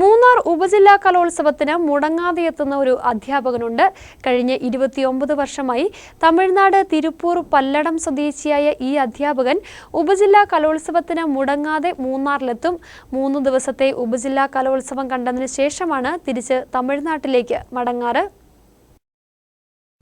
മൂന്നാർ ഉപജില്ലാ കലോത്സവത്തിന് മുടങ്ങാതെ എത്തുന്ന ഒരു അധ്യാപകനുണ്ട്. കഴിഞ്ഞ ഇരുപത്തിയൊമ്പത് വർഷമായി തമിഴ്നാട് തിരുപ്പൂർ പല്ലടം സ്വദേശിയായ ഈ അധ്യാപകൻ ഉപജില്ലാ കലോത്സവത്തിന് മുടങ്ങാതെ മൂന്നാറിലെത്തും. മൂന്ന് ദിവസത്തെ ഉപജില്ലാ കലോത്സവം കണ്ടതിന് ശേഷമാണ് തിരിച്ച് തമിഴ്നാട്ടിലേക്ക് മടങ്ങാറ്.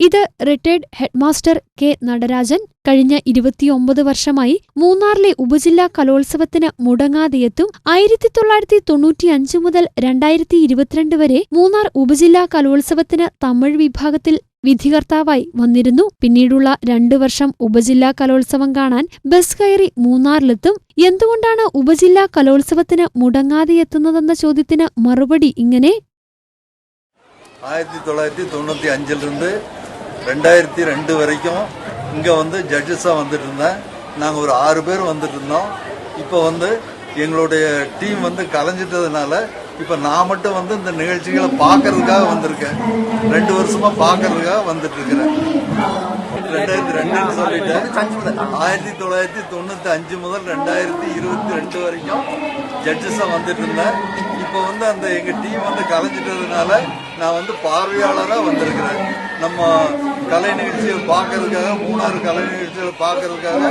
ഇത് റിട്ടയർഡ് ഹെഡ്മാസ്റ്റർ കെ നടരാജൻ കഴിഞ്ഞ ഇരുപത്തിയൊമ്പത് വർഷമായി മൂന്നാറിലെ ഉപജില്ലാ കലോത്സവത്തിന് മുടങ്ങാതെയെത്തും ആയിരത്തി തൊള്ളായിരത്തി തൊണ്ണൂറ്റി മുതൽ രണ്ടായിരത്തി ഇരുപത്തിരണ്ട് വരെ മൂന്നാർ ഉപജില്ലാ കലോത്സവത്തിന് തമിഴ് വിഭാഗത്തിൽ വിധികർത്താവായി വന്നിരുന്നു. പിന്നീടുള്ള രണ്ടു വർഷം ഉപജില്ലാ കലോത്സവം കാണാൻ ബസ് കയറി മൂന്നാറിലെത്തും. എന്തുകൊണ്ടാണ് ഉപജില്ലാ കലോത്സവത്തിന് മുടങ്ങാതെ എത്തുന്നതെന്ന ചോദ്യത്തിന് മറുപടി ഇങ്ങനെ? ആയിരത്തി തൊള്ളായിരത്തി തൊണ്ണൂറ്റി അഞ്ചിലിരുന്ന് ரெண்டாயிரத்தி ரெண்டு வரைக்கும் இங்கே வந்து ஜட்ஜஸாக வந்துட்டு இருந்தேன். நாங்கள் ஒரு ஆறு பேர் வந்துட்டு இருந்தோம். இப்போ வந்து எங்களுடைய டீம் வந்து கலைஞ்சிட்டதுனால இப்போ நான் மட்டும் வந்து இந்த நிகழ்ச்சிகளை பார்க்கறதுக்காக வந்திருக்கேன். ரெண்டு வருஷமாக பார்க்கறதுக்காக வந்துட்டு இருக்கிறேன். ரெண்டாயிரத்தி ரெண்டுன்னு சொல்லிட்டேன் ஆயிரத்தி தொள்ளாயிரத்தி தொண்ணூற்றி அஞ்சு முதல் ரெண்டாயிரத்தி இருபத்தி ரெண்டு வரைக்கும் ஜட்ஜஸாக வந்துட்டு இருந்தேன் இப்போ வந்து அந்த எங்கள் டீம் வந்து கலைஞ்சிட்டதுனால நான் வந்து பார்வையாளராக வந்திருக்கிறேன் நம்ம கலை நிகழ்ச்சிகள் பார்க்கறதுக்காக மூணாறு கலை நிகழ்ச்சிகள் பார்க்கறதுக்காக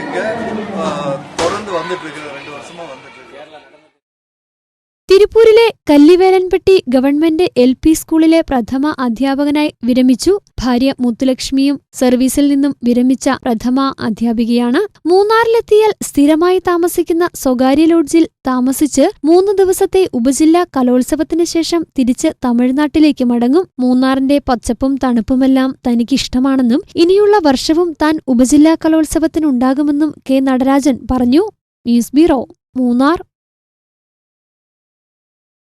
இங்கே தொடர்ந்து வந்துட்டு இருக்கிறேன் ரெண்டு வருஷமா வந்துட்டு തിരുപ്പൂരിലെ കല്ലിവേലൻപെട്ടി ഗവൺമെന്റ് എൽ പി സ്കൂളിലെ പ്രഥമ അധ്യാപകനായി വിരമിച്ചു. ഭാര്യ മുത്തുലക്ഷ്മിയും സർവീസിൽ നിന്നും വിരമിച്ച പ്രഥമ അധ്യാപികയാണ്. മൂന്നാറിലെത്തിയാൽ സ്ഥിരമായി താമസിക്കുന്ന സ്വകാര്യ ലോഡ്ജിൽ താമസിച്ച് മൂന്ന് ദിവസത്തെ ഉപജില്ലാ കലോത്സവത്തിന് ശേഷം തിരിച്ച് തമിഴ്നാട്ടിലേക്ക് മടങ്ങും. മൂന്നാറിന്റെ പച്ചപ്പും തണുപ്പുമെല്ലാം തനിക്കിഷ്ടമാണെന്നും ഇനിയുള്ള വർഷവും താൻ ഉപജില്ലാ കലോത്സവത്തിനുണ്ടാകുമെന്നും കെ നടരാജൻ പറഞ്ഞു. News bureau Munnar.